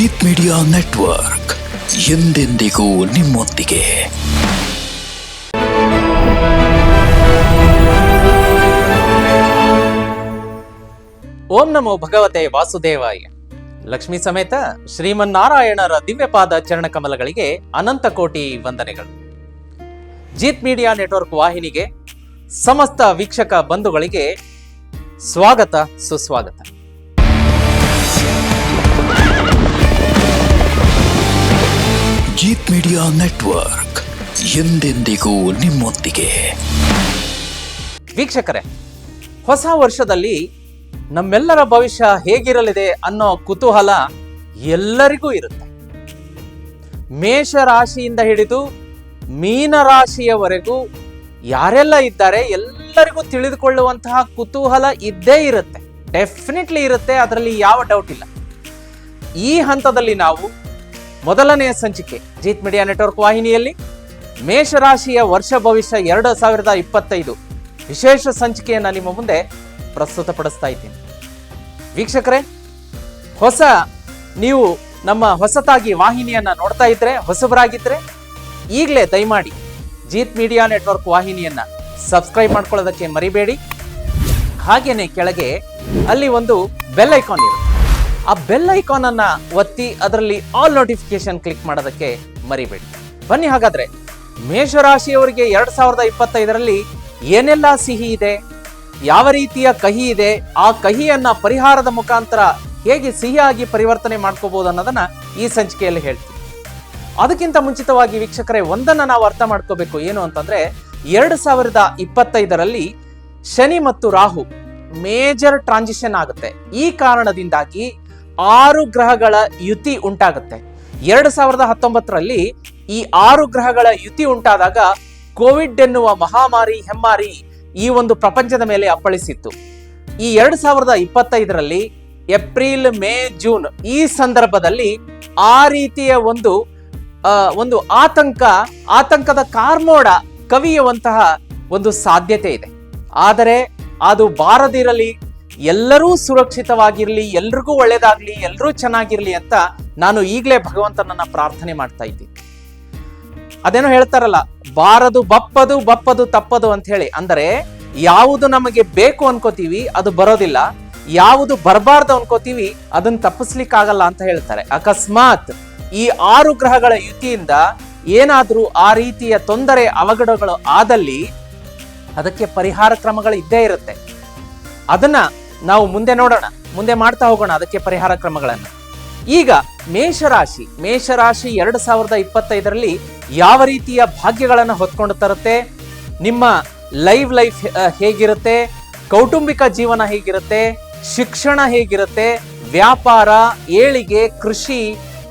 Jeet media network ಎಂದೆಂದಿಗೂ ನಿಮ್ಮೊಂದಿಗೆ. ಓಂ ನಮೋ ಭಗವತೆ ವಾಸುದೇವಾಯ. ಲಕ್ಷ್ಮೀ ಸಮೇತ ಶ್ರೀಮನ್ನಾರಾಯಣರ ದಿವ್ಯಪಾದ ಚರಣ ಕಮಲಗಳಿಗೆ ಅನಂತ ಕೋಟಿ ವಂದನೆಗಳು. ಜೀತ್ ಮೀಡಿಯಾ ನೆಟ್ವರ್ಕ್ ವಾಹಿನಿಗೆ ಸಮಸ್ತ ವೀಕ್ಷಕ ಬಂಧುಗಳಿಗೆ ಸ್ವಾಗತ, ಸುಸ್ವಾಗತ. ಮೀಡಿಯಾ ನೆಟ್ವರ್ಕ್ ಎಂದೆಂದಿಗೂ ನಿಮ್ಮೊಂದಿಗೆ. ವೀಕ್ಷಕರೇ, ಹೊಸ ವರ್ಷದಲ್ಲಿ ನಮ್ಮೆಲ್ಲರ ಭವಿಷ್ಯ ಹೇಗಿರಲಿದೆ ಅನ್ನೋ ಕುತೂಹಲ ಎಲ್ಲರಿಗೂ ಇರುತ್ತೆ. ಮೇಷ ರಾಶಿಯಿಂದ ಹಿಡಿದು ಮೀನ ರಾಶಿಯವರೆಗೂ ಯಾರೆಲ್ಲ ಇದ್ದಾರೆ ಎಲ್ಲರಿಗೂ ತಿಳಿದುಕೊಳ್ಳುವಂತಹ ಕುತೂಹಲ ಇದ್ದೇ ಇರುತ್ತೆ. ಡೆಫಿನೆಟ್ಲಿ ಇರುತ್ತೆ, ಅದರಲ್ಲಿ ಯಾವ ಡೌಟ್ ಇಲ್ಲ. ಈ ಹಂತದಲ್ಲಿ ನಾವು ಮೊದಲನೆಯ ಸಂಚಿಕೆ ಜೀತ್ ಮೀಡಿಯಾ ನೆಟ್ವರ್ಕ್ ವಾಹಿನಿಯಲ್ಲಿ ಮೇಷರಾಶಿಯ ವರ್ಷ ಭವಿಷ್ಯ ಎರಡು ಸಾವಿರದ ಇಪ್ಪತ್ತೈದು. ವಿಶೇಷ ಸಂಚಿಕೆಯನ್ನು ನಿಮ್ಮ ಮುಂದೆ ಪ್ರಸ್ತುತಪಡಿಸ್ತಾ ಇದ್ದೀನಿ. ವೀಕ್ಷಕರೇ, ಹೊಸ ನೀವು ನಮ್ಮ ಹೊಸತಾಗಿ ವಾಹಿನಿಯನ್ನು ನೋಡ್ತಾ ಇದ್ರೆ, ಹೊಸಬರಾಗಿದ್ರೆ ಈಗಲೇ ದಯಮಾಡಿ ಜೀತ್ ಮೀಡಿಯಾ ನೆಟ್ವರ್ಕ್ ವಾಹಿನಿಯನ್ನು ಸಬ್ಸ್ಕ್ರೈಬ್ ಮಾಡ್ಕೊಳ್ಳೋದಕ್ಕೆ ಮರಿಬೇಡಿ. ಹಾಗೆಯೇ ಕೆಳಗೆ ಅಲ್ಲಿ ಒಂದು ಬೆಲ್ ಐಕಾನ್ ಇರುತ್ತೆ. ಆ ಬೆಲ್ ಐಕಾನ್ ಅನ್ನ ಒತ್ತಿ ಅದರಲ್ಲಿ ಆಲ್ ನೋಟಿಫಿಕೇಶನ್ ಕ್ಲಿಕ್ ಮಾಡೋದಕ್ಕೆ ಮರಿಬೇಡಿ. ಬನ್ನಿ ಹಾಗಾದ್ರೆ, ಮೇಷರಾಶಿಯವರಿಗೆ ಎರಡ್ ಸಾವಿರದ ಇಪ್ಪತ್ತೈದರಲ್ಲಿ ಏನೆಲ್ಲ ಸಿಹಿ ಇದೆ? ಯಾವ ರೀತಿಯ ಕಹಿ ಇದೆ? ಆ ಕಹಿಯನ್ನ ಪರಿಹಾರದ ಮುಖಾಂತರ ಹೇಗೆ ಸಿಹಿಯಾಗಿ ಪರಿವರ್ತನೆ ಮಾಡ್ಕೋಬಹುದು ಅನ್ನೋದನ್ನ ಈ ಸಂಚಿಕೆಯಲ್ಲಿ ಹೇಳ್ತೀವಿ ಅದಕ್ಕಿಂತ ಮುಂಚಿತವಾಗಿ ವೀಕ್ಷಕರೇ, ಒಂದನ್ನ ನಾವು ಅರ್ಥ ಮಾಡ್ಕೋಬೇಕು. ಏನು ಅಂತಂದ್ರೆ, ಎರಡು ಸಾವಿರದ ಇಪ್ಪತ್ತೈದರಲ್ಲಿ ಶನಿ ಮತ್ತು ರಾಹು ಮೇಜರ್ ಟ್ರಾನ್ಸಿಷನ್ ಆಗುತ್ತೆ. ಈ ಕಾರಣದಿಂದಾಗಿ ಆರು ಗ್ರಹಗಳ ಯುತಿ ಉಂಟಾಗುತ್ತೆ. ಎರಡು ಸಾವಿರದ ಹತ್ತೊಂಬತ್ತರಲ್ಲಿ ಈ ಆರು ಗ್ರಹಗಳ ಯುತಿ ಉಂಟಾದಾಗ ಕೋವಿಡ್ ಎನ್ನುವ ಮಹಾಮಾರಿ, ಹೆಮ್ಮಾರಿ ಈ ಒಂದು ಪ್ರಪಂಚದ ಮೇಲೆ ಅಪ್ಪಳಿಸಿತ್ತು. ಈ ಎರಡು ಸಾವಿರದ ಇಪ್ಪತ್ತೈದರಲ್ಲಿ ಏಪ್ರಿಲ್, ಮೇ, ಜೂನ್ ಈ ಸಂದರ್ಭದಲ್ಲಿ ಆ ರೀತಿಯ ಒಂದು ಒಂದು ಆತಂಕ, ಆತಂಕದ ಕಾರ್ಮೋಡ ಕವಿಯುವಂತಹ ಒಂದು ಸಾಧ್ಯತೆ ಇದೆ. ಆದರೆ ಅದು ಬಾರದಿರಲಿ ಎಲ್ಲರೂ ಸುರಕ್ಷಿತವಾಗಿರಲಿ, ಎಲ್ರಿಗೂ ಒಳ್ಳೇದಾಗ್ಲಿ ಎಲ್ಲರೂ ಚೆನ್ನಾಗಿರ್ಲಿ ಅಂತ ನಾನು ಈಗಲೇ ಭಗವಂತನನ್ನ ಪ್ರಾರ್ಥನೆ ಮಾಡ್ತಾ ಇದ್ದೀನಿ ಅದೇನೋ ಹೇಳ್ತಾರಲ್ಲ, ಬಾರದು ಬಪ್ಪದು ಬಪ್ಪದು ತಪ್ಪದು ಅಂತ ಹೇಳಿ. ಅಂದರೆ ಯಾವುದು ನಮಗೆ ಬೇಕು ಅನ್ಕೋತೀವಿ, ಅದು ಬರೋದಿಲ್ಲ. ಯಾವುದು ಬರಬಾರ್ದು ಅನ್ಕೋತೀವಿ, ಅದನ್ನ ತಪ್ಪಿಸ್ಲಿಕ್ಕಾಗಲ್ಲ ಅಂತ ಹೇಳ್ತಾರೆ. ಅಕಸ್ಮಾತ್ ಈ ಆರು ಗ್ರಹಗಳ ಯುತಿಯಿಂದ ಏನಾದರೂ ಆ ರೀತಿಯ ತೊಂದರೆ, ಅವಘಡಗಳು ಆದಲ್ಲಿ ಅದಕ್ಕೆ ಪರಿಹಾರ ಕ್ರಮಗಳು ಇದ್ದೇ ಇರುತ್ತೆ. ಅದನ್ನ ನಾವು ಮುಂದೆ ನೋಡೋಣ, ಮುಂದೆ ಮಾಡ್ತಾ ಹೋಗೋಣ ಅದಕ್ಕೆ ಪರಿಹಾರ ಕ್ರಮಗಳನ್ನು. ಈಗ ಮೇಷರಾಶಿ ಮೇಷರಾಶಿ ಎರಡು ಸಾವಿರದ ಇಪ್ಪತ್ತೈದರಲ್ಲಿ ಯಾವ ರೀತಿಯ ಭಾಗ್ಯಗಳನ್ನು ಹೊತ್ಕೊಂಡು ತರುತ್ತೆ? ನಿಮ್ಮ ಲೈವ್ ಲೈಫ್ ಹೇಗಿರುತ್ತೆ? ಕೌಟುಂಬಿಕ ಜೀವನ ಹೇಗಿರುತ್ತೆ? ಶಿಕ್ಷಣ ಹೇಗಿರುತ್ತೆ? ವ್ಯಾಪಾರ, ಏಳಿಗೆ, ಕೃಷಿ,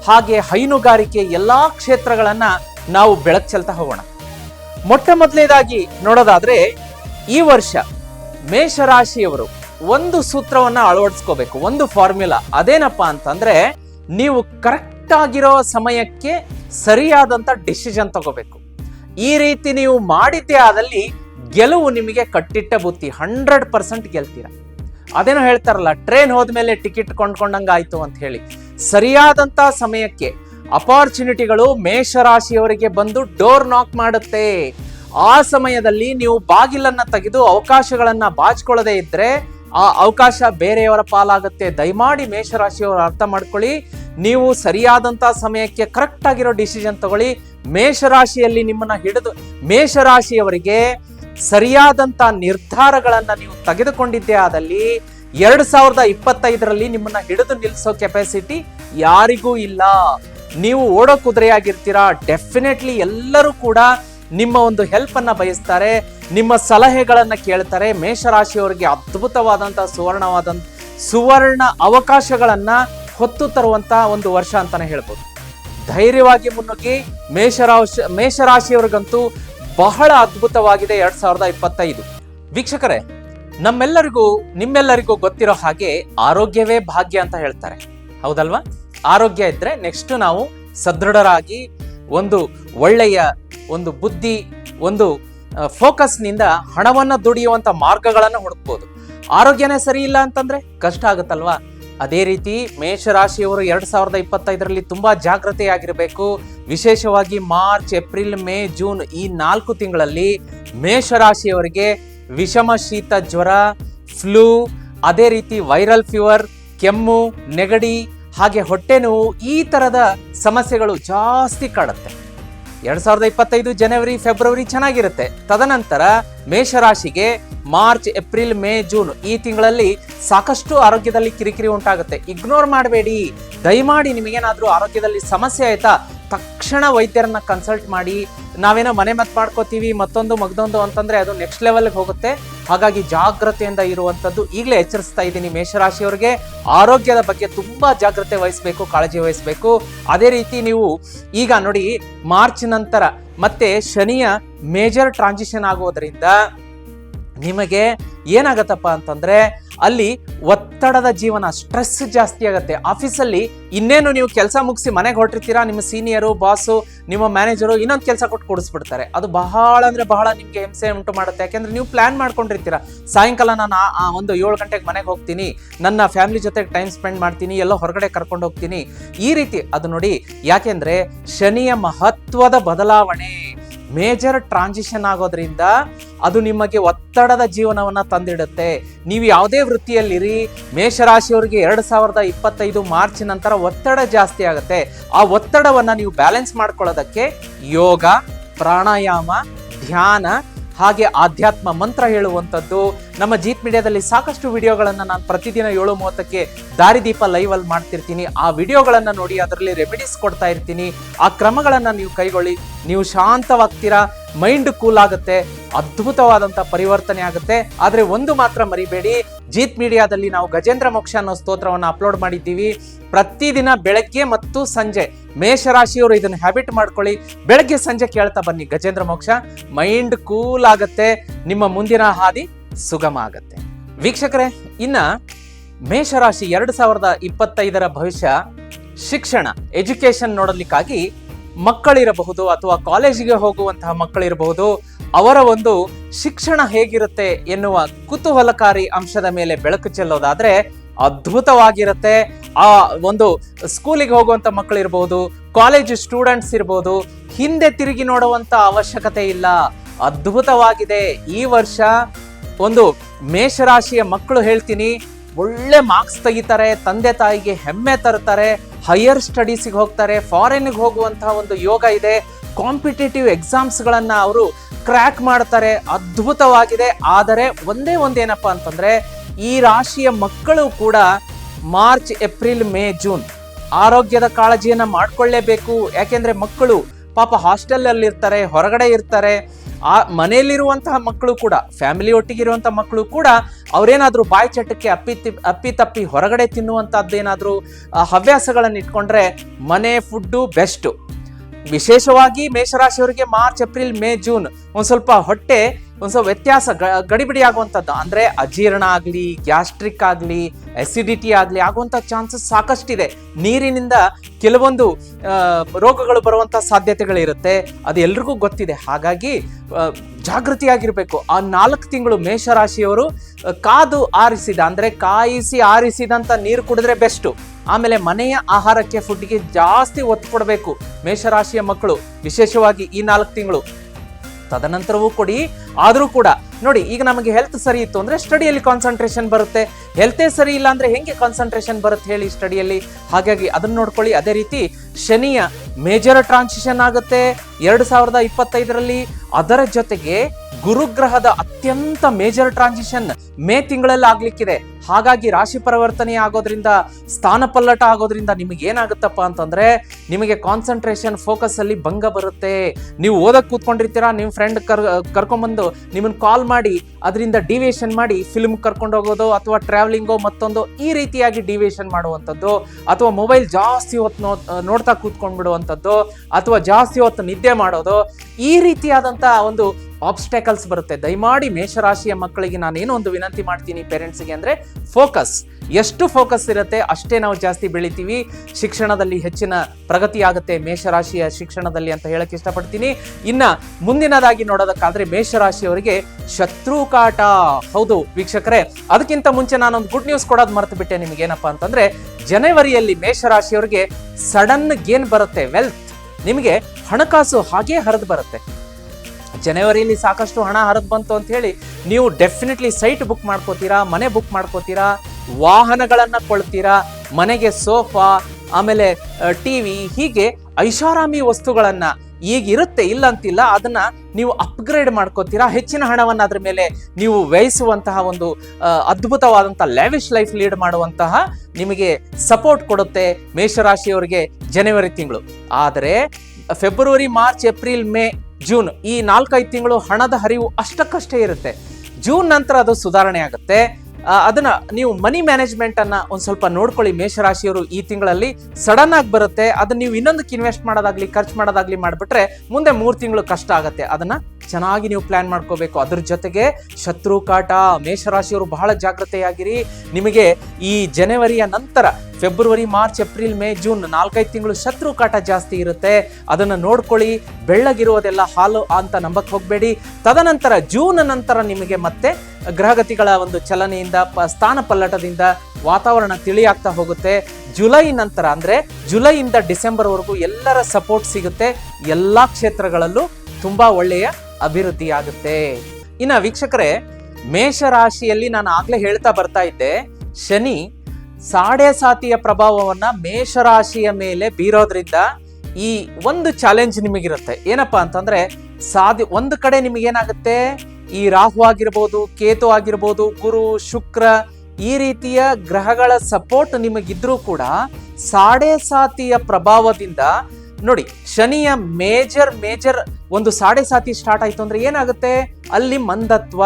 ಹಾಗೆ ಹೈನುಗಾರಿಕೆ ಎಲ್ಲ ಕ್ಷೇತ್ರಗಳನ್ನು ನಾವು ಬೆಳಕು ಚೆಲ್ತಾ ಹೋಗೋಣ. ಮೊಟ್ಟ ಮೊದಲನೇದಾಗಿ ನೋಡೋದಾದರೆ ಈ ವರ್ಷ ಮೇಷರಾಶಿಯವರು ಒಂದು ಸೂತ್ರವನ್ನ ಅಳವಡಿಸ್ಕೋಬೇಕು, ಒಂದು ಫಾರ್ಮ್ಯುಲಾ ಅದೇನಪ್ಪ ಅಂತಂದ್ರೆ, ನೀವು ಕರೆಕ್ಟ್ ಆಗಿರೋ ಸಮಯಕ್ಕೆ ಸರಿಯಾದಂತ ಡಿಸಿಷನ್ ತಗೋಬೇಕು. ಈ ರೀತಿ ನೀವು ಮಾಡಿದ್ದೇ ಆದಲ್ಲಿ ಗೆಲುವು ನಿಮಗೆ ಕಟ್ಟಿಟ್ಟ ಬುತ್ತಿ ಹಂಡ್ರೆಡ್ ಪರ್ಸೆಂಟ್ ಗೆಲ್ತೀರಾ. ಅದೇನೋ ಹೇಳ್ತಾರಲ್ಲ ಟ್ರೈನ್ ಹೋದ್ಮೇಲೆ ಟಿಕೆಟ್ ಕೊಂಡ್ಕೊಂಡಂಗ ಆಯ್ತು ಅಂತ ಹೇಳಿ. ಸರಿಯಾದಂತ ಸಮಯಕ್ಕೆ ಅಪಾರ್ಚುನಿಟಿಗಳು ಮೇಷರಾಶಿಯವರಿಗೆ ಬಂದು ಡೋರ್ ನಾಕ್ ಮಾಡುತ್ತೆ. ಆ ಸಮಯದಲ್ಲಿ ನೀವು ಬಾಗಿಲನ್ನ ತೆಗೆದು ಅವಕಾಶಗಳನ್ನ ಬಾಚ್ಕೊಳ್ಳದೇ ಇದ್ರೆ ಆ ಅವಕಾಶ ಬೇರೆಯವರ ಪಾಲಾಗುತ್ತೆ. ದಯಮಾಡಿ ಮೇಷರಾಶಿಯವರು ಅರ್ಥ ಮಾಡ್ಕೊಳ್ಳಿ. ನೀವು ಸರಿಯಾದಂತ ಸಮಯಕ್ಕೆ ಕರೆಕ್ಟ್ ಆಗಿರೋ ಡಿಸಿಷನ್ ತಗೊಳ್ಳಿ. ಮೇಷರಾಶಿಯಲ್ಲಿ ನಿಮ್ಮನ್ನ ಹಿಡಿದು ಮೇಷರಾಶಿಯವರಿಗೆ ಸರಿಯಾದಂತ ನಿರ್ಧಾರಗಳನ್ನ ನೀವು ತೆಗೆದುಕೊಂಡಿದ್ದೆ ಆದಲ್ಲಿ ಎರಡ್ ಸಾವಿರದ ಇಪ್ಪತ್ತೈದರಲ್ಲಿ ನಿಮ್ಮನ್ನ ಹಿಡಿದು ನಿಲ್ಲಿಸೋ ಕೆಪಾಸಿಟಿ ಯಾರಿಗೂ ಇಲ್ಲ. ನೀವು ಓಡೋ ಕುದುರೆಯಾಗಿರ್ತೀರಾ. ಡೆಫಿನೆಟ್ಲಿ ಎಲ್ಲರೂ ಕೂಡ ನಿಮ್ಮ ಒಂದು ಹೆಲ್ಪ್ ಅನ್ನ ಬಯಸ್ತಾರೆ, ನಿಮ್ಮ ಸಲಹೆಗಳನ್ನು ಕೇಳ್ತಾರೆ, ಮೇಷರಾಶಿಯವರಿಗೆ ಅದ್ಭುತವಾದಂಥ ಸುವರ್ಣವಾದಂಥ ಸುವರ್ಣ ಅವಕಾಶಗಳನ್ನು ಹೊತ್ತು ತರುವಂಥ ಒಂದು ವರ್ಷ ಅಂತಾನೆ ಹೇಳ್ಬೋದು. ಧೈರ್ಯವಾಗಿ ಮುನ್ನುಗ್ಗಿ, ಮೇಷರಾಶಿ, ಮೇಷರಾಶಿಯವರಿಗಂತೂ ಬಹಳ ಅದ್ಭುತವಾಗಿದೆ ಎರಡ್ ಸಾವಿರದ ಇಪ್ಪತ್ತೈದು. ವೀಕ್ಷಕರೇ, ನಮ್ಮೆಲ್ಲರಿಗೂ, ನಿಮ್ಮೆಲ್ಲರಿಗೂ ಗೊತ್ತಿರೋ ಹಾಗೆ ಆರೋಗ್ಯವೇ ಭಾಗ್ಯ ಅಂತ ಹೇಳ್ತಾರೆ. ಹೌದಲ್ವಾ? ಆರೋಗ್ಯ ಇದ್ರೆ ನೆಕ್ಸ್ಟ್ ನಾವು ಸದೃಢರಾಗಿ ಒಂದು ಒಳ್ಳೆಯ ಒಂದು ಬುದ್ಧಿ, ಒಂದು ಫೋಕಸ್ನಿಂದ ಹಣವನ್ನು ದುಡಿಯುವಂಥ ಮಾರ್ಗಗಳನ್ನು ಹುಡುಕ್ಬೋದು. ಆರೋಗ್ಯನೇ ಸರಿ ಇಲ್ಲ ಅಂತಂದರೆ ಕಷ್ಟ ಆಗುತ್ತಲ್ವಾ? ಅದೇ ರೀತಿ ಮೇಷರಾಶಿಯವರು ಎರಡು ಸಾವಿರದ ಇಪ್ಪತ್ತೈದರಲ್ಲಿ ತುಂಬ ಜಾಗೃತೆಯಾಗಿರಬೇಕು ವಿಶೇಷವಾಗಿ ಮಾರ್ಚ್, ಏಪ್ರಿಲ್, ಮೇ, ಜೂನ್ ಈ ನಾಲ್ಕು ತಿಂಗಳಲ್ಲಿ ಮೇಷರಾಶಿಯವರಿಗೆ ವಿಷಮ ಶೀತ ಜ್ವರ, ಫ್ಲೂ, ಅದೇ ರೀತಿ ವೈರಲ್ ಫೀವರ್, ಕೆಮ್ಮು, ನೆಗಡಿ ಹಾಗೆ ಹೊಟ್ಟೆ ನೋವು ಈ ತರದ ಸಮಸ್ಯೆಗಳು ಜಾಸ್ತಿ ಕಾಡುತ್ತೆ. ಎರಡು ಸಾವಿರದ ಇಪ್ಪತ್ತೈದು ಜನವರಿ, ಫೆಬ್ರವರಿ ಚೆನ್ನಾಗಿರುತ್ತೆ. ತದನಂತರ ಮೇಷರಾಶಿಗೆ ಮಾರ್ಚ್, ಏಪ್ರಿಲ್, ಮೇ, ಜೂನ್ ಈ ತಿಂಗಳಲ್ಲಿ ಸಾಕಷ್ಟು ಆರೋಗ್ಯದಲ್ಲಿ ಕಿರಿಕಿರಿ ಉಂಟಾಗುತ್ತೆ. ಇಗ್ನೋರ್ ಮಾಡಬೇಡಿ. ದಯಮಾಡಿ ನಿಮಗೇನಾದರೂ ಆರೋಗ್ಯದಲ್ಲಿ ಸಮಸ್ಯೆ ಆಯ್ತಾ ತಕ್ಷಣ ವೈದ್ಯರನ್ನ ಕನ್ಸಲ್ಟ್ ಮಾಡಿ. ನಾವೇನೋ ಮನೆ ಮತ್ ಮಾಡ್ಕೋತೀವಿ, ಮತ್ತೊಂದು ಮಗದೊಂದು ಅಂತಂದರೆ ಅದು ನೆಕ್ಸ್ಟ್ ಲೆವೆಲ್ಗೆ ಹೋಗುತ್ತೆ. ಹಾಗಾಗಿ ಜಾಗ್ರತೆಯಿಂದ ಇರುವಂಥದ್ದು ಈಗಲೇ ಎಚ್ಚರಿಸ್ತಾ ಇದ್ದೀನಿ ಮೇಷರಾಶಿಯವರಿಗೆ. ಆರೋಗ್ಯದ ಬಗ್ಗೆ ತುಂಬ ಜಾಗ್ರತೆ ವಹಿಸಬೇಕು, ಕಾಳಜಿ ವಹಿಸಬೇಕು. ಅದೇ ರೀತಿ ನೀವು ಈಗ ನೋಡಿ ಮಾರ್ಚ್ ನಂತರ ಮತ್ತೆ ಶನಿಯ ಮೇಜರ್ ಟ್ರಾನ್ಸಿಷನ್ ಆಗೋದ್ರಿಂದ ನಿಮಗೆ ಏನಾಗತ್ತಪ್ಪ ಅಂತಂದ್ರೆ ಅಲ್ಲಿ ಒತ್ತಡದ ಜೀವನ ಸ್ಟ್ರೆಸ್ ಜಾಸ್ತಿ ಆಗುತ್ತೆ. ಆಫೀಸಲ್ಲಿ ಇನ್ನೇನು ನೀವು ಕೆಲಸ ಮುಗಿಸಿ ಮನೆಗೆ ಹೊರಟಿರ್ತೀರಾ? ನಿಮ್ಮ ಸೀನಿಯರು ಬಾಸು ನಿಮ್ಮ ಮ್ಯಾನೇಜರು ಇನ್ನೊಂದು ಕೆಲಸ ಕೊಟ್ಟು ಕೊಡಿಸ್ಬಿಡ್ತಾರೆ. ಅದು ಬಹಳ ಅಂದ್ರೆ ಬಹಳ ನಿಮಗೆ ಹಿಂಸೆ ಉಂಟು ಮಾಡುತ್ತೆ. ಯಾಕೆಂದ್ರೆ ನೀವು ಪ್ಲಾನ್ ಮಾಡ್ಕೊಂಡಿರ್ತೀರಾ. ಸಾಯಂಕಾಲ ನಾನು ಒಂದು ಏಳು ಗಂಟೆಗೆ ಮನೆಗೆ ಹೋಗ್ತೀನಿ. ನನ್ನ ಫ್ಯಾಮಿಲಿ ಜೊತೆಗೆ ಟೈಮ್ ಸ್ಪೆಂಡ್ ಮಾಡ್ತೀನಿ. ಎಲ್ಲ ಹೊರಗಡೆ ಕರ್ಕೊಂಡು ಹೋಗ್ತೀನಿ. ಈ ರೀತಿ ಅದು ನೋಡಿ, ಯಾಕೆಂದ್ರೆ ಶನಿಯ ಮಹತ್ವದ ಬದಲಾವಣೆ. ಮೇಜರ್ ಟ್ರಾನ್ಸಿಷನ್ ಆಗೋದ್ರಿಂದ ಅದು ನಿಮಗೆ ಒತ್ತಡದ ಜೀವನವನ್ನ ತಂದಿಡುತ್ತೆ. ನೀವು ಯಾವುದೇ ವೃತ್ತಿಯಲ್ಲಿರಿ, ಮೇಷರಾಶಿಯವರಿಗೆ ಎರಡು ಸಾವಿರದ ಇಪ್ಪತ್ತೈದು ಮಾರ್ಚ್ ನಂತರ ಒತ್ತಡ ಜಾಸ್ತಿ ಆಗುತ್ತೆ. ಆ ಒತ್ತಡವನ್ನ ನೀವು ಬ್ಯಾಲೆನ್ಸ್ ಮಾಡ್ಕೊಳ್ಳೋದಕ್ಕೆ ಯೋಗ, ಪ್ರಾಣಾಯಾಮ, ಧ್ಯಾನ ಹಾಗೆ ಆಧ್ಯಾತ್ಮ ಮಂತ್ರ ಹೇಳುವಂಥದ್ದು. ನಮ್ಮ ಜೀತ್ ಮೀಡಿಯಾದಲ್ಲಿ ಸಾಕಷ್ಟು ವಿಡಿಯೋಗಳನ್ನು ನಾನು ಪ್ರತಿದಿನ ಏಳು ಮೂವತ್ತಕ್ಕೆ ದಾರಿದೀಪ ಲೈವ್ ಅಲ್ಲಿ ಮಾಡ್ತಿರ್ತೀನಿ. ಆ ವಿಡಿಯೋಗಳನ್ನು ನೋಡಿ ಅದರಲ್ಲಿ ರೆಮಿಡೀಸ್ ಕೊಡ್ತಾ ಇರ್ತೀನಿ. ಆ ಕ್ರಮಗಳನ್ನು ನೀವು ಕೈಗೊಳ್ಳಿ. ನೀವು ಶಾಂತವಾಗ್ತೀರಾ? ಮೈಂಡ್ ಕೂಲ್ ಆಗುತ್ತೆ. ಅದ್ಭುತವಾದಂಥ ಪರಿವರ್ತನೆ ಆಗುತ್ತೆ. ಆದರೆ ಒಂದು ಮಾತ್ರ ಮರಿಬೇಡಿ. ಜೀತ್ ಮೀಡಿಯಾದಲ್ಲಿ ನಾವು ಗಜೇಂದ್ರ ಮೋಕ್ಷ ಅನ್ನೋ ಸ್ತೋತ್ರವನ್ನು ಅಪ್ಲೋಡ್ ಮಾಡಿದ್ದೀವಿ. ಪ್ರತಿದಿನ ಬೆಳಗ್ಗೆ ಮತ್ತು ಸಂಜೆ ಮೇಷರಾಶಿಯವರು ಇದನ್ನು ಹ್ಯಾಬಿಟ್ ಮಾಡ್ಕೊಳ್ಳಿ. ಬೆಳಗ್ಗೆ ಸಂಜೆ ಕೇಳ್ತಾ ಬನ್ನಿ. ಗಜೇಂದ್ರ ಮೋಕ್ಷ ಮೈಂಡ್ ಕೂಲ್ ಆಗುತ್ತೆ. ನಿಮ್ಮ ಮುಂದಿನ ಹಾದಿ ಸುಗಮ ಆಗುತ್ತೆ. ವೀಕ್ಷಕರೇ, ಇನ್ನ ಮೇಷರಾಶಿ ಎರಡು ಸಾವಿರದ ಇಪ್ಪತ್ತೈದರ ಭವಿಷ್ಯ, ಶಿಕ್ಷಣ ಎಜುಕೇಶನ್ ನೋಡಲಿಕ್ಕಾಗಿ ಮಕ್ಕಳಿರಬಹುದು ಅಥವಾ ಕಾಲೇಜಿಗೆ ಹೋಗುವಂತಹ ಮಕ್ಕಳಿರಬಹುದು. ಅವರ ಒಂದು ಶಿಕ್ಷಣ ಹೇಗಿರುತ್ತೆ ಎನ್ನುವ ಕುತೂಹಲಕಾರಿ ಅಂಶದ ಮೇಲೆ ಬೆಳಕು ಚೆಲ್ಲೋದಾದ್ರೆ ಅದ್ಭುತವಾಗಿರುತ್ತೆ. ಆ ಒಂದು ಸ್ಕೂಲಿಗೆ ಹೋಗುವಂತ ಮಕ್ಕಳಿರ್ಬೋದು, ಕಾಲೇಜ್ ಸ್ಟೂಡೆಂಟ್ಸ್ ಇರ್ಬೋದು, ಹಿಂದೆ ತಿರುಗಿ ನೋಡುವಂತ ಅವಶ್ಯಕತೆ ಇಲ್ಲ. ಅದ್ಭುತವಾಗಿದೆ. ಈ ವರ್ಷ ಒಂದು ಮೇಷರಾಶಿಯ ಮಕ್ಕಳು ಹೇಳ್ತೀನಿ, ಒಳ್ಳೆ ಮಾರ್ಕ್ಸ್ ತೆಗಿತಾರೆ, ತಂದೆ ತಾಯಿಗೆ ಹೆಮ್ಮೆ ತರ್ತಾರೆ ಹೈಯರ್ ಸ್ಟಡೀಸಿಗೆ ಹೋಗ್ತಾರೆ ಫಾರಿನ್ಗೆ ಹೋಗುವಂತಹ ಒಂದು ಯೋಗ ಇದೆ. ಕಾಂಪಿಟೇಟಿವ್ ಎಕ್ಸಾಮ್ಸ್ಗಳನ್ನು ಅವರು ಕ್ರ್ಯಾಕ್ ಮಾಡ್ತಾರೆ. ಅದ್ಭುತವಾಗಿದೆ. ಆದರೆ ಒಂದೇ ಒಂದೇನಪ್ಪ ಅಂತಂದ್ರೆ, ಈ ರಾಶಿಯ ಮಕ್ಕಳು ಕೂಡ ಮಾರ್ಚ್, ಏಪ್ರಿಲ್, ಮೇ, ಜೂನ್. ಆರೋಗ್ಯದ ಕಾಳಜಿಯನ್ನು ಮಾಡಿಕೊಳ್ಳೇಬೇಕು. ಯಾಕೆಂದರೆ ಮಕ್ಕಳು ಪಾಪ ಹಾಸ್ಟೆಲಲ್ಲಿರ್ತಾರೆ, ಹೊರಗಡೆ ಇರ್ತಾರೆ. ಆ ಮನೆಯಲ್ಲಿರುವಂತಹ ಮಕ್ಕಳು ಕೂಡ, ಫ್ಯಾಮಿಲಿ ಒಟ್ಟಿಗಿರುವಂಥ ಮಕ್ಕಳು ಕೂಡ ಅವರೇನಾದರೂ ಬಾಯಿ ಚಟಕ್ಕೆ ಅಪ್ಪಿ ಅಪ್ಪಿ ತಪ್ಪಿ ಹೊರಗಡೆ ತಿನ್ನುವಂಥದ್ದೇನಾದರೂ ಹವ್ಯಾಸಗಳನ್ನು ಇಟ್ಕೊಂಡ್ರೆ ಮನೆ ಫುಡ್ಡು ಬೆಸ್ಟು. ವಿಶೇಷವಾಗಿ ಮೇಷರಾಶಿಯವರಿಗೆ ಮಾರ್ಚ್, ಏಪ್ರಿಲ್, ಮೇ, ಜೂನ್ ಒಂದು ಸ್ವಲ್ಪ ಹೊಟ್ಟೆ ಒಂದ್ ಸ್ವಲ್ಪ ವ್ಯತ್ಯಾಸ. ಗಡಿಬಿಡಿ ಆಗುವಂಥದ್ದು. ಅಂದ್ರೆ ಅಜೀರ್ಣ ಆಗಲಿ, ಗ್ಯಾಸ್ಟ್ರಿಕ್ ಆಗಲಿ ಎಸಿಡಿಟಿ ಆಗಲಿ ಆಗುವಂತ ಚಾನ್ಸಸ್ ಸಾಕಷ್ಟಿದೆ. ನೀರಿನಿಂದ ಕೆಲವೊಂದು ರೋಗಗಳು ಬರುವಂತ ಸಾಧ್ಯತೆಗಳಿರುತ್ತೆ. ಅದು ಎಲ್ರಿಗೂ ಗೊತ್ತಿದೆ. ಹಾಗಾಗಿ ಜಾಗೃತಿಯಾಗಿರಬೇಕು. ಆ ನಾಲ್ಕು ತಿಂಗಳು ಮೇಷರಾಶಿಯವರು ಕಾದು ಆರಿಸಿದ, ಅಂದ್ರೆ ಕಾಯಿಸಿ ಆರಿಸಿದಂತ ನೀರು ಕುಡಿದ್ರೆ ಬೆಸ್ಟು. ಆಮೇಲೆ ಮನೆಯ ಆಹಾರಕ್ಕೆ ಫುಡ್ಗೆ ಜಾಸ್ತಿ ಒತ್ತು ಕೊಡಬೇಕು ಮೇಷರಾಶಿಯ ಮಕ್ಕಳು. ವಿಶೇಷವಾಗಿ ಈ ನಾಲ್ಕು ತಿಂಗಳು. ತದನಂತರವೂ ಕೊಡಿ, ಆದರೂ ಕೂಡ. ನೋಡಿ, ಈಗ ನಮಗೆ ಹೆಲ್ತ್ ಸರಿ ಇತ್ತು ಅಂದರೆ ಸ್ಟಡಿಯಲ್ಲಿ ಕಾನ್ಸಂಟ್ರೇಷನ್ ಬರುತ್ತೆ. ಹೆಲ್ತೇ ಸರಿ ಇಲ್ಲ ಅಂದರೆ ಹೆಂಗೆ ಕಾನ್ಸಂಟ್ರೇಷನ್ ಬರುತ್ತೆ ಹೇಳಿ ಸ್ಟಡಿಯಲ್ಲಿ ಹಾಗಾಗಿ ಅದನ್ನು ನೋಡ್ಕೊಳ್ಳಿ. ಅದೇ ರೀತಿ ಶನಿಯ ಮೇಜರ್ ಟ್ರಾನ್ಸಿಷನ್ ಆಗುತ್ತೆ. ಎರಡು ಸಾವಿರದ ಇಪ್ಪತ್ತೈದರಲ್ಲಿ ಅದರ ಜೊತೆಗೆ ಗುರುಗ್ರಹದ ಅತ್ಯಂತ ಮೇಜರ್ ಟ್ರಾನ್ಸಿಷನ್ ಮೇ ತಿಂಗಳಲ್ಲಿ ಆಗ್ಲಿಕ್ಕಿದೆ ಹಾಗಾಗಿ ರಾಶಿ ಪರಿವರ್ತನೆ ಆಗೋದ್ರಿಂದ, ಸ್ಥಾನ ಪಲ್ಲಟ ಆಗೋದ್ರಿಂದ ನಿಮಗೆ ಏನಾಗುತ್ತಪ್ಪ ಅಂತಂದ್ರೆ, ನಿಮಗೆ ಕಾನ್ಸಂಟ್ರೇಷನ್ ಫೋಕಸ್ ಅಲ್ಲಿ ಭಂಗ ಬರುತ್ತೆ. ನೀವು ಓದಕ್ ಕೂತ್ಕೊಂಡಿರ್ತೀರಾ ನಿಮ್ಮ ಫ್ರೆಂಡ್ ಕರ್ ಕರ್ಕೊಂಡ್ಬಂದು ನಿಮ್ಮನ್ನ ಕಾಲ್ ಮಾಡಿ, ಅದರಿಂದ ಡಿವಿಯೇಷನ್ ಮಾಡಿ ಫಿಲ್ಮ್ ಕರ್ಕೊಂಡು ಹೋಗೋದು ಅಥವಾ ಟ್ರಾವೆಲಿಂಗು ಮತ್ತೊಂದು ಈ ರೀತಿಯಾಗಿ ಡಿವಿಯೇಷನ್ ಮಾಡುವಂಥದ್ದು, ಅಥವಾ ಮೊಬೈಲ್ ಜಾಸ್ತಿ ಹೊತ್ತು ನೋಡ್ತಾ ಕೂತ್ಕೊಂಡ್ಬಿಡುವಂಥದ್ದು, ಅಥವಾ ಜಾಸ್ತಿ ಹೊತ್ತು ನಿದ್ದೆ ಮಾಡೋದು ಈ ರೀತಿಯಾದಂತಹ ಒಂದು ಆಬ್ಸ್ಟೆಕಲ್ಸ್ ಬರುತ್ತೆ. ದಯಮಾಡಿ ಮೇಷರಾಶಿಯ ಮಕ್ಕಳಿಗೆ ನಾನೇನು ಒಂದು ವಿನಂತಿ ಮಾಡ್ತೀನಿ ಪೇರೆಂಟ್ಸ್ಗೆ ಅಂದರೆ ಫೋಕಸ್ ಎಷ್ಟು ಫೋಕಸ್ ಇರುತ್ತೆ ಅಷ್ಟೇ ನಾವು ಜಾಸ್ತಿ ಬೆಳಿತೀವಿ. ಶಿಕ್ಷಣದಲ್ಲಿ ಹೆಚ್ಚಿನ ಪ್ರಗತಿ ಆಗುತ್ತೆ ಮೇಷರಾಶಿಯ ಶಿಕ್ಷಣದಲ್ಲಿ ಅಂತ ಹೇಳಕ್ಕೆ ಇಷ್ಟಪಡ್ತೀನಿ. ಇನ್ನ ಮುಂದಿನದಾಗಿ ನೋಡೋದಕ್ಕಾದ್ರೆ ಮೇಷರಾಶಿಯವರಿಗೆ ಶತ್ರು ಕಾಟ ಹೌದು ವೀಕ್ಷಕರೇ, ಅದಕ್ಕಿಂತ ಮುಂಚೆ ನಾನೊಂದು ಗುಡ್ ನ್ಯೂಸ್ ಕೊಡೋದು ಮರೆತು ಬಿಟ್ಟೆ ನಿಮ್ಗೆ ಏನಪ್ಪಾ ಅಂತಂದ್ರೆ, ಜನವರಿಯಲ್ಲಿ ಮೇಷರಾಶಿಯವರಿಗೆ ಸಡನ್ ಗೇನ್ ಬರುತ್ತೆ ವೆಲ್ತ್ ನಿಮಗೆ ಹಣಕಾಸು ಹಾಗೇ ಹರಿದು ಬರುತ್ತೆ. ಜನವರಿಯಲ್ಲಿ ಸಾಕಷ್ಟು ಹಣ ಹರಿದು ಬಂತು ಅಂತ ಹೇಳಿ ನೀವು ಡೆಫಿನೆಟ್ಲಿ ಸೈಟ್ ಬುಕ್ ಮಾಡ್ಕೋತೀರಾ, ಮನೆ ಬುಕ್ ಮಾಡ್ಕೋತೀರಾ, ವಾಹನಗಳನ್ನು ಕೊಳ್ತೀರಾ ಮನೆಗೆ ಸೋಫಾ ಆಮೇಲೆ ಟಿವಿ ಹೀಗೆ ಐಷಾರಾಮಿ ವಸ್ತುಗಳನ್ನ ಈಗ ಇರುತ್ತೆ ಇಲ್ಲ ಅಂತಿಲ್ಲ, ಅದನ್ನ ನೀವು ಅಪ್ಗ್ರೇಡ್ ಮಾಡ್ಕೋತೀರಾ? ಹೆಚ್ಚಿನ ಹಣವನ್ನು ಅದ್ರ ಮೇಲೆ ನೀವು ವ್ಯಯಿಸುವಂತಹ ಒಂದು ಅದ್ಭುತವಾದಂಥ ಲ್ಯಾವಿಶ್ ಲೈಫ್ ಲೀಡ್ ಮಾಡುವಂತಹ ನಿಮಗೆ ಸಪೋರ್ಟ್ ಕೊಡುತ್ತೆ ಮೇಷರಾಶಿಯವರಿಗೆ ಜನವರಿ ತಿಂಗಳು. ಆದರೆ ಫೆಬ್ರವರಿ ಮಾರ್ಚ್ ಏಪ್ರಿಲ್ ಮೇ ಜೂನ್ ಈ ನಾಲ್ಕೈದು ತಿಂಗಳು ಹಣದ ಹರಿವು ಅಷ್ಟಕ್ಕಷ್ಟೇ ಇರುತ್ತೆ. ಜೂನ್ ನಂತರ ಅದು ಸುಧಾರಣೆ ಆಗುತ್ತೆ. ಅದನ್ನ ನೀವು ಮನಿ ಮ್ಯಾನೇಜ್ಮೆಂಟ್ ಅನ್ನ ಒಂದ್ ಸ್ವಲ್ಪ ನೋಡ್ಕೊಳ್ಳಿ. ಮೇಷರಾಶಿಯವರು ಈ ತಿಂಗಳಲ್ಲಿ ಸಡನ್ ಆಗಿ ಬರುತ್ತೆ. ಅದನ್ನ ನೀವು ಇನ್ನೊಂದಕ್ಕೆ ಇನ್ವೆಸ್ಟ್ ಮಾಡೋದಾಗ್ಲಿ, ಖರ್ಚು ಮಾಡೋದಾಗ್ಲಿ ಮಾಡ್ಬಿಟ್ರೆ ಮುಂದೆ ಮೂರ್ ತಿಂಗಳು ಕಷ್ಟ ಆಗುತ್ತೆ. ಅದನ್ನ ಚೆನ್ನಾಗಿ ನೀವು ಪ್ಲಾನ್ ಮಾಡ್ಕೋಬೇಕು. ಅದ್ರ ಜೊತೆಗೆ ಶತ್ರು ಕಾಟ, ಮೇಷರಾಶಿಯವರು ಬಹಳ ಜಾಗ್ರತೆಯಾಗಿರಿ. ನಿಮಗೆ ಈ ಜನವರಿಯ ನಂತರ ಫೆಬ್ರವರಿ ಮಾರ್ಚ್ ಏಪ್ರಿಲ್ ಮೇ ಜೂನ್ ನಾಲ್ಕೈದು ತಿಂಗಳು ಶತ್ರು ಕಾಟ ಜಾಸ್ತಿ ಇರುತ್ತೆ. ಅದನ್ನು ನೋಡ್ಕೊಳ್ಳಿ. ಬೆಳ್ಳಗಿರುವುದೆಲ್ಲ ಹಾಲು ಅಂತ ನಂಬಕ್ಕೆ ಹೋಗಬೇಡಿ. ತದನಂತರ ಜೂನ್ ನಂತರ ನಿಮಗೆ ಮತ್ತೆ ಗ್ರಹಗತಿಗಳ ಒಂದು ಚಲನೆಯಿಂದ, ಪ ಸ್ಥಾನ ಪಲ್ಲಟದಿಂದ ವಾತಾವರಣ ತಿಳಿಯಾಗ್ತಾ ಹೋಗುತ್ತೆ. ಜುಲೈ ನಂತರ ಅಂದರೆ ಜುಲೈಯಿಂದ ಡಿಸೆಂಬರ್ವರೆಗೂ ಎಲ್ಲರ ಸಪೋರ್ಟ್ ಸಿಗುತ್ತೆ. ಎಲ್ಲ ಕ್ಷೇತ್ರಗಳಲ್ಲೂ ತುಂಬ ಒಳ್ಳೆಯ ಅಭಿವೃದ್ಧಿ ಆಗುತ್ತೆ ಇನ್ನ ವೀಕ್ಷಕರೇ, ಮೇಷರಾಶಿಯಲ್ಲಿ ನಾನು ಆಗ್ಲೇ ಹೇಳ್ತಾ ಬರ್ತಾ ಇದ್ದೆ, ಶನಿ ಸಾಡೆ ಸಾತಿಯ ಪ್ರಭಾವವನ್ನ ಮೇಷರಾಶಿಯ ಮೇಲೆ ಬೀರೋದ್ರಿಂದ ಈ ಒಂದು ಚಾಲೆಂಜ್ ನಿಮಗಿರುತ್ತೆ. ಏನಪ್ಪಾ ಅಂತಂದ್ರೆ, ಸಾಧ್ಯ, ಒಂದು ಕಡೆ ನಿಮಗೇನಾಗುತ್ತೆ? ಈ ರಾಹು ಆಗಿರ್ಬೋದು, ಕೇತು ಆಗಿರ್ಬೋದು, ಗುರು, ಶುಕ್ರ, ಈ ರೀತಿಯ ಗ್ರಹಗಳ ಸಪೋರ್ಟ್ ನಿಮಗಿದ್ರೂ ಕೂಡ ಸಾಡೆ ಸಾತಿಯ ಪ್ರಭಾವದಿಂದ ನೋಡಿ, ಶನಿಯ ಮೇಜರ್ ಮೇಜರ್ ಒಂದು ಸಾಡೆ ಸಾತಿ ಸ್ಟಾರ್ಟ್ ಆಯ್ತು ಅಂದ್ರೆ ಏನಾಗುತ್ತೆ? ಅಲ್ಲಿ ಮಂದತ್ವ.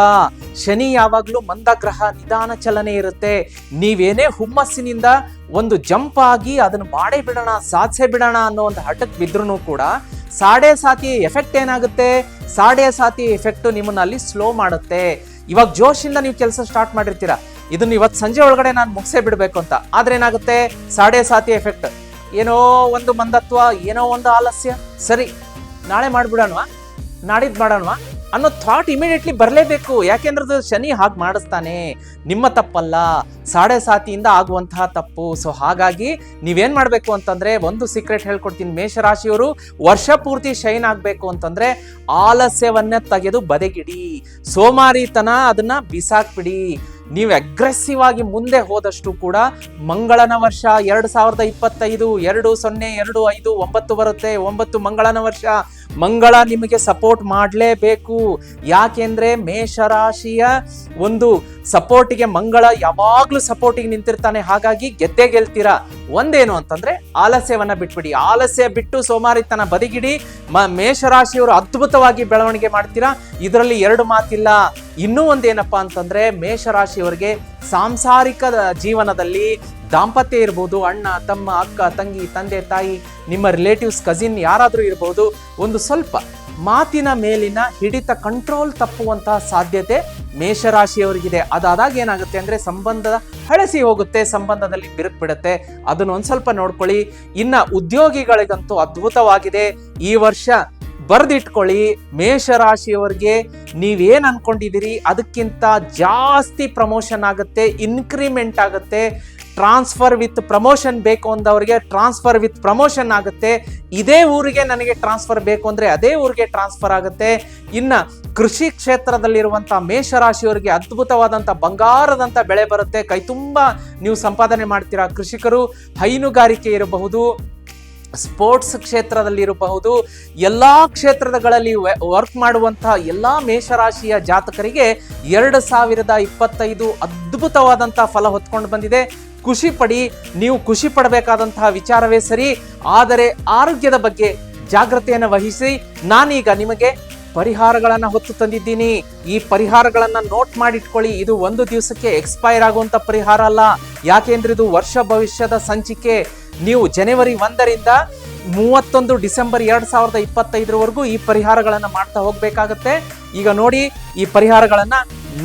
ಶನಿ ಯಾವಾಗಲೂ ಮಂದ ಗ್ರಹ ನಿಧಾನ ಚಲನೆ ಇರುತ್ತೆ. ನೀವೇನೇ ಹುಮ್ಮಸ್ಸಿನಿಂದ ಒಂದು ಜಂಪ್ ಆಗಿ ಅದನ್ನ ಮಾಡೇ ಬಿಡೋಣ, ಸಾಧಿಸೇ ಬಿಡೋಣ ಅನ್ನೋ ಒಂದು ಹಠಕ್ಕೆ ಬಿದ್ರೂ ಕೂಡ ಸಾಡೆ ಸಾತಿ ಎಫೆಕ್ಟ್ ಏನಾಗುತ್ತೆ? ಸಾಡೆ ಸಾತಿ ಎಫೆಕ್ಟ್ ನಿಮ್ಮನ್ನ ಅಲ್ಲಿ ಸ್ಲೋ ಮಾಡುತ್ತೆ. ಇವಾಗ ಜೋಶಿಂದ ನೀವು ಕೆಲಸ ಸ್ಟಾರ್ಟ್ ಮಾಡಿರ್ತೀರಾ. ಇದನ್ನ ಇವತ್ತು ಸಂಜೆ ಒಳಗಡೆ ನಾನು ಮುಗಿಸೇ ಬಿಡಬೇಕು ಅಂತ. ಆದ್ರೆ ಏನಾಗುತ್ತೆ? ಸಾಡೆ ಸಾತಿ ಎಫೆಕ್ಟ್ ಏನೋ ಒಂದು ಮಂದತ್ವ, ಏನೋ ಒಂದು ಆಲಸ್ಯ. ಸರಿ, ನಾಳೆ ಮಾಡಿಬಿಡೋಣವಾ? ನಾಡಿದ್ದು ಮಾಡೋಣವಾ? ಅನ್ನೋ ಥಾಟ್ ಇಮಿಡಿಯೇಟ್ಲಿ ಬರಲೇಬೇಕು. ಯಾಕೆಂದ್ರೆ ಶನಿ ಹಾಗೆ ಮಾಡಿಸ್ತಾನೆ. ನಿಮ್ಮ ತಪ್ಪಲ್ಲ. ಸಾಡೆ ಸಾತಿಯಿಂದ ಆಗುವಂತಹ ತಪ್ಪು. ಸೊ ಹಾಗಾಗಿ ನೀವೇನು ಮಾಡಬೇಕು ಅಂತಂದರೆ, ಒಂದು ಸೀಕ್ರೆಟ್ ಹೇಳ್ಕೊಡ್ತೀನಿ. ಮೇಷರಾಶಿಯವರು ವರ್ಷ ಪೂರ್ತಿ ಶೈನ್ ಆಗಬೇಕು ಅಂತಂದರೆ, ಆಲಸ್ಯವನ್ನೇ ತೆಗೆದು ಬದೆಗಿಡಿ. ಸೋಮಾರಿತನ ಅದನ್ನು ಬಿಸಾಕ್ಬಿಡಿ. ನೀವು ಅಗ್ರೆಸಿವ್ ಆಗಿ ಮುಂದೆ ಹೋದಷ್ಟು ಕೂಡ ಮಂಗಳನ ವರ್ಷ ಎರಡು ಸಾವಿರದ ಇಪ್ಪತ್ತೈದು, ಎರಡು ಸೊನ್ನೆ, ಎರಡು ಐದು, ಒಂಬತ್ತು ಬರುತ್ತೆ. ಒಂಬತ್ತು ಮಂಗಳನ ವರ್ಷ. ಮಂಗಳ ನಿಮಗೆ ಸಪೋರ್ಟ್ ಮಾಡಲೇಬೇಕು. ಯಾಕೆಂದ್ರೆ ಮೇಷರಾಶಿಯ ಒಂದು ಸಪೋರ್ಟಿಗೆ ಮಂಗಳ ಯಾವಾಗ್ಲೂ ಸಪೋರ್ಟಿಗೆ ನಿಂತಿರ್ತಾನೆ. ಹಾಗಾಗಿ ಗೆದ್ದೇ ಗೆಲ್ತೀರಾ. ಒಂದೇನು ಅಂತಂದ್ರೆ ಆಲಸ್ಯವನ್ನ ಬಿಟ್ಬಿಡಿ. ಆಲಸ್ಯ ಬಿಟ್ಟು ಸೋಮಾರಿತನ ಬದಿಗಿಡಿ. ಮ, ಮೇಷರಾಶಿಯವರು ಅದ್ಭುತವಾಗಿ ಬೆಳವಣಿಗೆ ಮಾಡ್ತೀರಾ? ಇದರಲ್ಲಿ ಎರಡು ಮಾತಿಲ್ಲ. ಇನ್ನೂ ಒಂದೇನಪ್ಪ ಅಂತಂದ್ರೆ ಮೇಷರಾಶಿಯವರಿಗೆ ಸಾಂಸಾರಿಕ ಜೀವನದಲ್ಲಿ ದಾಂಪತ್ಯ ಇರ್ಬೋದು, ಅಣ್ಣ, ತಮ್ಮ, ಅಕ್ಕ, ತಂಗಿ, ತಂದೆ, ತಾಯಿ, ನಿಮ್ಮ ರಿಲೇಟಿವ್ಸ್ ಕಸಿನ್ ಯಾರಾದರೂ ಇರ್ಬೋದು, ಒಂದು ಸ್ವಲ್ಪ ಮಾತಿನ ಮೇಲಿನ ಹಿಡಿತ ಕಂಟ್ರೋಲ್ ತಪ್ಪುವಂತಹ ಸಾಧ್ಯತೆ ಮೇಷರಾಶಿಯವರಿಗಿದೆ. ಅದಾದಾಗ ಏನಾಗುತ್ತೆ ಅಂದರೆ ಸಂಬಂಧ ಹಳಸಿ ಹೋಗುತ್ತೆ, ಸಂಬಂಧದಲ್ಲಿ ಬಿರುಕು ಬಿಡುತ್ತೆ. ಅದನ್ನ ಒಂದು ಸ್ವಲ್ಪ ನೋಡ್ಕೊಳ್ಳಿ. ಇನ್ನು ಉದ್ಯೋಗಿಗಳಿಗಂತೂ ಅದ್ಭುತವಾಗಿದೆ. ಈ ವರ್ಷ ಬರ್ದಿಟ್ಕೊಳ್ಳಿ. ಮೇಷರಾಶಿಯವರಿಗೆ ನೀವೇನು ಅಂದ್ಕೊಂಡಿದ್ದೀರಿ ಅದಕ್ಕಿಂತ ಜಾಸ್ತಿ ಪ್ರಮೋಷನ್ ಆಗುತ್ತೆ ಇನ್ಕ್ರಿಮೆಂಟ್ ಆಗುತ್ತೆ. ಟ್ರಾನ್ಸ್ಫರ್ ವಿತ್ ಪ್ರಮೋಷನ್ ಬೇಕು ಅಂದವರಿಗೆ ಟ್ರಾನ್ಸ್ಫರ್ ವಿತ್ ಪ್ರಮೋಷನ್ ಆಗುತ್ತೆ. ಇದೇ ಊರಿಗೆ ನನಗೆ ಟ್ರಾನ್ಸ್ಫರ್ ಬೇಕು ಅಂದರೆ ಅದೇ ಊರಿಗೆ ಟ್ರಾನ್ಸ್ಫರ್ ಆಗುತ್ತೆ. ಇನ್ನು ಕೃಷಿ ಕ್ಷೇತ್ರದಲ್ಲಿರುವಂಥ ಮೇಷರಾಶಿಯವರಿಗೆ ಅದ್ಭುತವಾದಂಥ ಬಂಗಾರದಂಥ ಬೆಳೆ ಬರುತ್ತೆ. ಕೈ ತುಂಬ ನೀವು ಸಂಪಾದನೆ ಮಾಡ್ತೀರಾ ಕೃಷಿಕರು, ಹೈನುಗಾರಿಕೆ ಇರಬಹುದು ಸ್ಪೋರ್ಟ್ಸ್ ಕ್ಷೇತ್ರದಲ್ಲಿರಬಹುದು ಎಲ್ಲ ಕ್ಷೇತ್ರಗಳಲ್ಲಿ ವರ್ಕ್ ಮಾಡುವಂತಹ ಎಲ್ಲ ಮೇಷರಾಶಿಯ ಜಾತಕರಿಗೆ ಎರಡು ಸಾವಿರದ ಇಪ್ಪತ್ತೈದು ಅದ್ಭುತವಾದಂಥ ಫಲ ಹೊತ್ಕೊಂಡು ಬಂದಿದೆ. ಖುಷಿ ಪಡಿ ನೀವು ಖುಷಿ ಪಡಬೇಕಾದಂತಹ ವಿಚಾರವೇ ಸರಿ, ಆದರೆ ಆರೋಗ್ಯದ ಬಗ್ಗೆ ಜಾಗ್ರತೆಯನ್ನು ವಹಿಸಿ, ನಾನೀಗ ನಿಮಗೆ ಪರಿಹಾರಗಳನ್ನು ಹೊತ್ತು ತಂದಿದ್ದೀನಿ. ಈ ಪರಿಹಾರಗಳನ್ನು ನೋಟ್ ಮಾಡಿಟ್ಕೊಳ್ಳಿ. ಇದು ಒಂದು ದಿವಸಕ್ಕೆ ಎಕ್ಸ್ಪೈರ್ ಆಗುವಂಥ ಪರಿಹಾರ ಅಲ್ಲ. ಯಾಕೆಂದ್ರೆ ಇದು ವರ್ಷ ಭವಿಷ್ಯದ ಸಂಚಿಕೆ. ನೀವು ಜನವರಿ ಒಂದರಿಂದ ಮೂವತ್ತೊಂದು ಡಿಸೆಂಬರ್ ಎರಡು ಸಾವಿರದ ಇಪ್ಪತ್ತೈದರವರೆಗೂ ಈ ಪರಿಹಾರಗಳನ್ನು ಮಾಡ್ತಾ ಹೋಗಬೇಕಾಗತ್ತೆ. ಈಗ ನೋಡಿ, ಈ ಪರಿಹಾರಗಳನ್ನು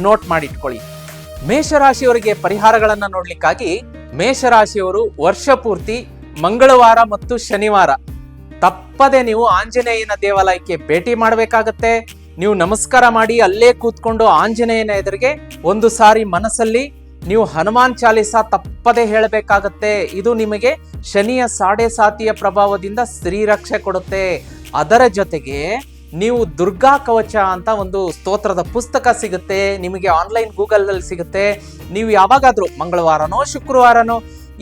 ನೋಟ್ ಮಾಡಿಟ್ಕೊಳ್ಳಿ. ಮೇಷರಾಶಿಯವರಿಗೆ ಪರಿಹಾರಗಳನ್ನು ನೋಡಲಿಕ್ಕಾಗಿ ಮೇಷರಾಶಿಯವರು ವರ್ಷ ಪೂರ್ತಿ ಮಂಗಳವಾರ ಮತ್ತು ಶನಿವಾರ ತಪ್ಪದೆ ನೀವು ಆಂಜನೇಯನ ದೇವಾಲಯಕ್ಕೆ ಭೇಟಿ ಮಾಡಬೇಕಾಗತ್ತೆ. ನೀವು ನಮಸ್ಕಾರ ಮಾಡಿ ಅಲ್ಲೇ ಕೂತ್ಕೊಂಡು ಆಂಜನೇಯನ ಎದುರಿಗೆ ಒಂದು ಸಾರಿ ಮನಸ್ಸಲ್ಲಿ ನೀವು ಹನುಮಾನ್ ಚಾಲಿಸ ತಪ್ಪದೆ ಹೇಳಬೇಕಾಗತ್ತೆ. ಇದು ನಿಮಗೆ ಶನಿಯ ಸಾಡೆ ಸಾತಿಯ ಪ್ರಭಾವದಿಂದ ಸ್ತ್ರೀರಕ್ಷೆ ಕೊಡುತ್ತೆ. ಅದರ ಜೊತೆಗೆ ನೀವು ದುರ್ಗಾ ಕವಚ ಅಂತ ಒಂದು ಸ್ತೋತ್ರದ ಪುಸ್ತಕ ಸಿಗುತ್ತೆ, ನಿಮಗೆ ಆನ್ಲೈನ್ ಗೂಗಲ್ನಲ್ಲಿ ಸಿಗುತ್ತೆ. ನೀವು ಯಾವಾಗಾದರೂ ಮಂಗಳವಾರನೋ, ಶುಕ್ರವಾರನೋ,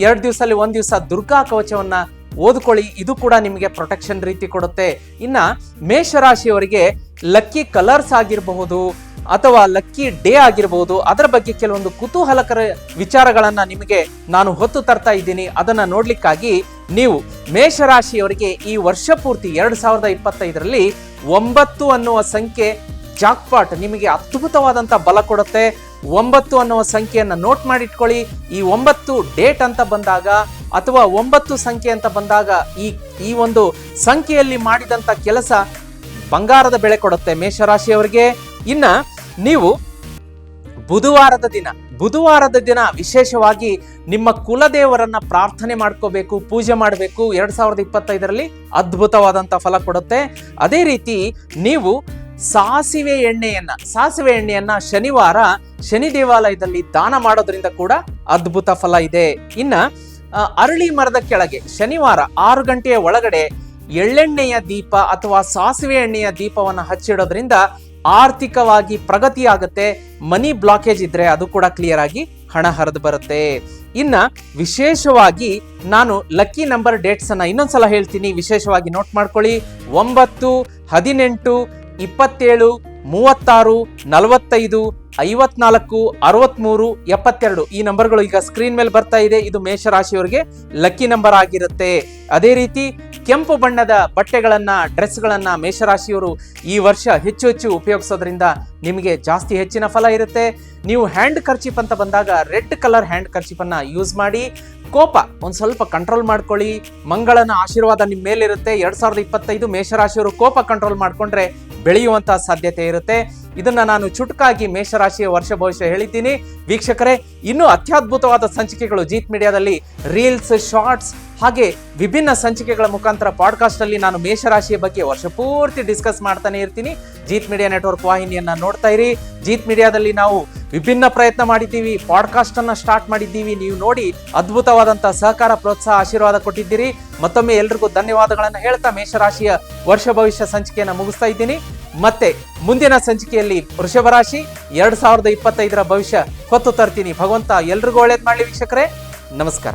ಎರಡು ದಿವಸದಲ್ಲಿ ಒಂದು ದಿವಸ ದುರ್ಗಾ ಕವಚವನ್ನು ಓದ್ಕೊಳ್ಳಿ. ಇದು ಕೂಡ ನಿಮಗೆ ಪ್ರೊಟೆಕ್ಷನ್ ರೀತಿ ಕೊಡುತ್ತೆ. ಇನ್ನ ಮೇಷರಾಶಿಯವರಿಗೆ ಲಕ್ಕಿ ಕಲರ್ಸ್ ಆಗಿರಬಹುದು ಅಥವಾ ಲಕ್ಕಿ ಡೇ ಆಗಿರಬಹುದು, ಅದರ ಬಗ್ಗೆ ಕೆಲವೊಂದು ಕುತೂಹಲಕರ ವಿಚಾರಗಳನ್ನು ನಿಮಗೆ ನಾನು ಹೊತ್ತು ತರ್ತಾ ಇದ್ದೀನಿ. ಅದನ್ನ ನೋಡ್ಲಿಕ್ಕಾಗಿ ನೀವು ಮೇಷರಾಶಿಯವರಿಗೆ ಈ ವರ್ಷ ಪೂರ್ತಿ ಎರಡು ಸಾವಿರದ ಇಪ್ಪತ್ತೈದರಲ್ಲಿ ಒಂಬತ್ತು ಅನ್ನುವ ಸಂಖ್ಯೆ ಜಾಕ್ಪಾಟ್ ನಿಮಗೆ ಅದ್ಭುತವಾದಂಥ ಬಲ ಕೊಡುತ್ತೆ. ಒಂಬತ್ತು ಅನ್ನುವ ಸಂಖ್ಯೆಯನ್ನು ನೋಟ್ ಮಾಡಿಟ್ಕೊಳ್ಳಿ. ಈ ಒಂಬತ್ತು ಡೇಟ್ ಅಂತ ಬಂದಾಗ ಅಥವಾ ಒಂಬತ್ತು ಸಂಖ್ಯೆ ಅಂತ ಬಂದಾಗ ಈ ಈ ಒಂದು ಸಂಖ್ಯೆಯಲ್ಲಿ ಮಾಡಿದಂಥ ಕೆಲಸ ಬಂಗಾರದ ಬೆಳೆ ಕೊಡುತ್ತೆ ಮೇಷರಾಶಿಯವರಿಗೆ. ಇನ್ನು ನೀವು ಬುಧವಾರದ ದಿನ. ಬುಧವಾರದ ದಿನ ವಿಶೇಷವಾಗಿ ನಿಮ್ಮ ಕುಲದೇವರನ್ನ ಪ್ರಾರ್ಥನೆ ಮಾಡ್ಕೋಬೇಕು, ಪೂಜೆ ಮಾಡಬೇಕು. ಎರಡ್ ಸಾವಿರದ ಇಪ್ಪತ್ತೈದರಲ್ಲಿ ಅದ್ಭುತವಾದಂತ ಫಲ ಕೊಡುತ್ತೆ. ಅದೇ ರೀತಿ ನೀವು ಸಾಸಿವೆ ಎಣ್ಣೆಯನ್ನ ಸಾಸಿವೆ ಎಣ್ಣೆಯನ್ನ ಶನಿವಾರ ಶನಿ ದೇವಾಲಯದಲ್ಲಿ ದಾನ ಮಾಡೋದ್ರಿಂದ ಕೂಡ ಅದ್ಭುತ ಫಲ ಇದೆ. ಇನ್ನ ಅರಳಿ ಮರದ ಕೆಳಗೆ ಶನಿವಾರ ಆರು ಗಂಟೆಯ ಒಳಗಡೆ ಎಳ್ಳೆಣ್ಣೆಯ ದೀಪ ಅಥವಾ ಸಾಸಿವೆ ಎಣ್ಣೆಯ ದೀಪವನ್ನು ಹಚ್ಚಿಡೋದ್ರಿಂದ ಆರ್ಥಿಕವಾಗಿ ಪ್ರಗತಿ ಆಗುತ್ತೆ ಮನಿ ಬ್ಲಾಕೇಜ್ ಇದ್ರೆ ಅದು ಕೂಡ ಕ್ಲಿಯರ್ ಆಗಿ ಹಣ ಹರಿದು ಬರುತ್ತೆ. ಇನ್ನ ವಿಶೇಷವಾಗಿ ನಾನು ಲಕ್ಕಿ ನಂಬರ್ ಡೇಟ್ಸ್ ಅನ್ನ ಇನ್ನೊಂದ್ಸಲ ಹೇಳ್ತೀನಿ, ವಿಶೇಷವಾಗಿ ನೋಟ್ ಮಾಡ್ಕೊಳ್ಳಿ. ಒಂಬತ್ತು, ಹದಿನೆಂಟು, ಇಪ್ಪತ್ತೇಳು ಮೂವತ್ತಾರು, ನಲವತ್ತೈದು, ಐವತ್ನಾಲ್ಕು, ಅರವತ್ಮೂರು, ಎಪ್ಪತ್ತೆರಡು. ಈ ನಂಬರ್ಗಳು ಈಗ ಸ್ಕ್ರೀನ್ ಮೇಲೆ ಬರ್ತಾ ಇದೆ. ಇದು ಮೇಷರಾಶಿಯವರಿಗೆ ಲಕ್ಕಿ ನಂಬರ್ ಆಗಿರುತ್ತೆ. ಅದೇ ರೀತಿ ಕೆಂಪು ಬಣ್ಣದ ಬಟ್ಟೆಗಳನ್ನ, ಡ್ರೆಸ್ಗಳನ್ನ ಮೇಷರಾಶಿಯವರು ಈ ವರ್ಷ ಹೆಚ್ಚು ಹೆಚ್ಚು ಉಪಯೋಗಿಸೋದ್ರಿಂದ ನಿಮಗೆ ಜಾಸ್ತಿ ಹೆಚ್ಚಿನ ಫಲ ಇರುತ್ತೆ. ನೀವು ಹ್ಯಾಂಡ್ ಕರ್ಚಿಪ್ ಅಂತ ಬಂದಾಗ ರೆಡ್ ಕಲರ್ ಹ್ಯಾಂಡ್ ಕರ್ಚಿಪ್ ಅನ್ನ ಯೂಸ್ ಮಾಡಿ ಕೋಪ. ಒಂದ್ ಸ್ವಲ್ಪ ಕಂಟ್ರೋಲ್ ಮಾಡ್ಕೊಳ್ಳಿ. ಮಂಗಳನ ಆಶೀರ್ವಾದ ನಿಮ್ಮ ಮೇಲಿರುತ್ತೆ. ಎರಡ್ ಸಾವಿರದ ಇಪ್ಪತ್ತೈದು ಮೇಷರಾಶಿಯವರು ಕೋಪ ಕಂಟ್ರೋಲ್ ಮಾಡ್ಕೊಂಡ್ರೆ ಬೆಳೆಯುವಂತಹ ಸಾಧ್ಯತೆ ಇರುತ್ತೆ. ಇದನ್ನ ನಾನು ಚುಟುಕಾಗಿ ಮೇಷರಾಶಿಯ ವರ್ಷ ಭವಿಷ್ಯ ಹೇಳಿದ್ದೀನಿ. ವೀಕ್ಷಕರೇ, ಇನ್ನೂ ಅತ್ಯದ್ಭುತವಾದ ಸಂಚಿಕೆಗಳು ಜೀತ್ ಮೀಡಿಯಾದಲ್ಲಿ ರೀಲ್ಸ್ ಶಾರ್ಟ್ಸ್ ಹಾಗೆ ವಿಭಿನ್ನ ಸಂಚಿಕೆಗಳ ಮುಖಾಂತರ ಪಾಡ್ಕಾಸ್ಟ್ ಅಲ್ಲಿ ನಾನು ಮೇಷರಾಶಿಯ ಬಗ್ಗೆ ವರ್ಷ ಪೂರ್ತಿ ಡಿಸ್ಕಸ್ ಮಾಡ್ತಾನೆ ಇರ್ತೀನಿ. ಜೀತ್ ಮೀಡಿಯಾ ನೆಟ್ವರ್ಕ್ ವಾಹಿನಿಯನ್ನ ನೋಡ್ತಾ ಇರಿ. ಜೀತ್ ಮೀಡಿಯಾದಲ್ಲಿ ನಾವು ವಿಭಿನ್ನ ಪ್ರಯತ್ನ ಮಾಡಿದ್ದೀವಿ. ಪಾಡ್ಕಾಸ್ಟ್ ಅನ್ನ ಸ್ಟಾರ್ಟ್ ಮಾಡಿದ್ದೀವಿ. ನೀವು ನೋಡಿ ಅದ್ಭುತವಾದಂತಹ ಸಹಕಾರ, ಪ್ರೋತ್ಸಾಹ, ಆಶೀರ್ವಾದ ಕೊಟ್ಟಿದ್ದೀರಿ. ಮತ್ತೊಮ್ಮೆ ಎಲ್ರಿಗೂ ಧನ್ಯವಾದಗಳನ್ನು ಹೇಳ್ತಾ ಮೇಷರಾಶಿಯ ವರ್ಷ ಭವಿಷ್ಯ ಸಂಚಿಕೆಯನ್ನು ಮುಗಿಸ್ತಾ ಇದ್ದೀನಿ. ಮತ್ತೆ ಮುಂದಿನ ಸಂಚಿಕೆಯಲ್ಲಿ ವೃಷಭ ರಾಶಿ ಎರಡ್ ಸಾವಿರದ ಇಪ್ಪತ್ತೈದರ ಭವಿಷ್ಯ ಹೊತ್ತು ತರ್ತೀನಿ. ಭಗವಂತ ಎಲ್ರಿಗೂ ಒಳ್ಳೇದ್ ಮಾಡ್ಲಿ ವೀಕ್ಷಕರೇ. ನಮಸ್ಕಾರ.